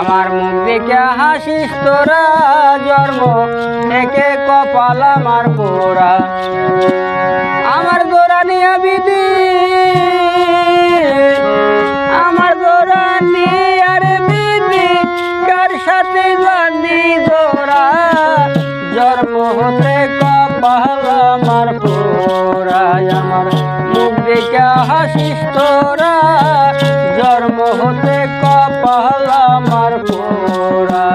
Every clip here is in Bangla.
আমার মুখ দেখে হাসিস তোরা, জন্ম একে কপাল আমার পোড়া আমার দোরা নিয়ে আমার দোরা আর বিধি, কার সাথে বান্ধি দোরা জন্ম হতে দেখে হাসিস তোরা জন্ম হতে কপাল আমার পোড়া।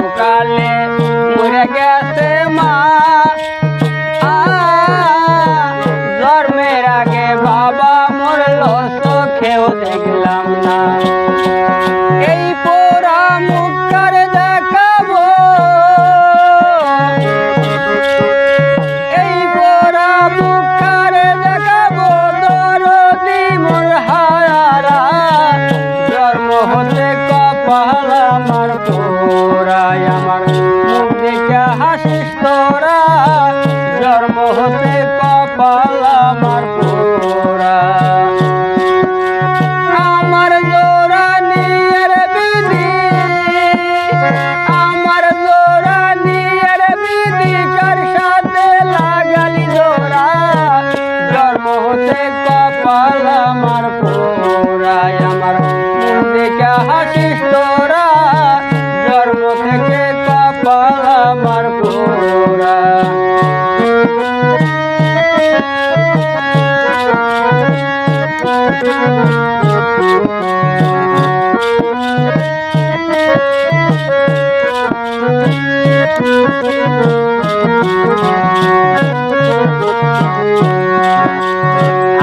শিশুকালে মরে গেছে মা। জন্মের আগে বাবা মরল চোখেও দেখলাম না। এই দেখে হাসিস তোরা, জন্ম হতে কপাল আমার পোড়া আমার জোড়া নিয়ের বিধি, আমার জোড়া নিয়ের বিধি, কার সাথে লাগালি জোড়া? জন্ম হতে কপাল আমার পোড়ায় আমার মুখ হাসিস তোরা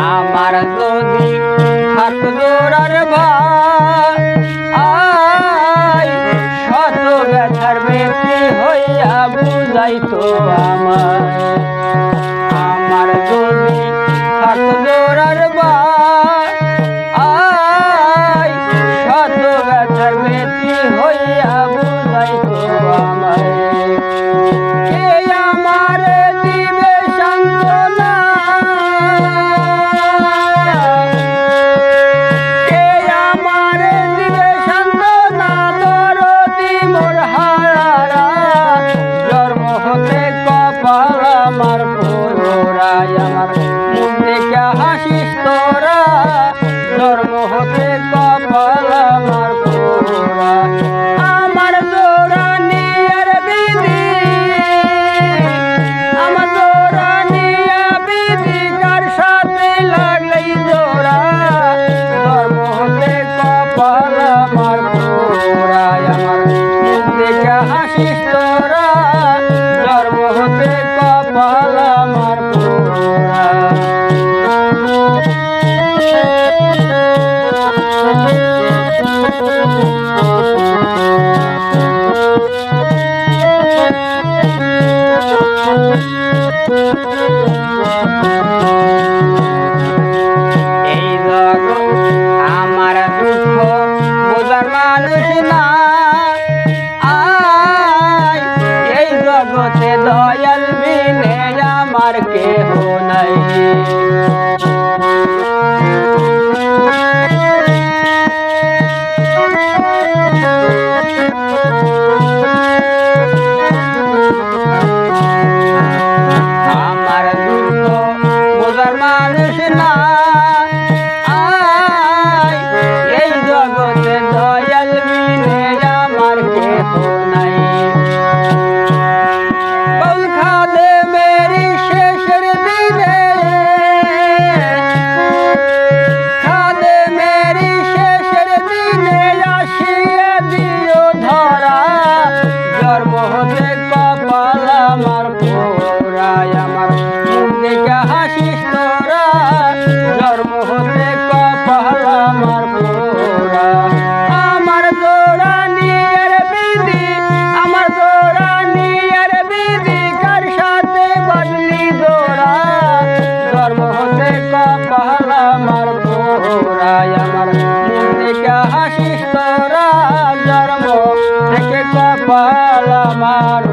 আমার যদি হাত জোড়ার ভাই শত ব্যথার ব্যক্তি হইয়া বুঝাইতো আমার। আমার যদি আমার দুঃখ বোঝার মানুষ না से दयाल बिने मर के हो नहीं কপাল আমার পোড়ায় আমার মুখ দেখে হাসিস তোরা ধর্ম হতে কপাল আমার পোড়া আমার তোরা নিয়ের বিধি আমার তোরা নিয়ের থেকে কপাল গোপাল আমার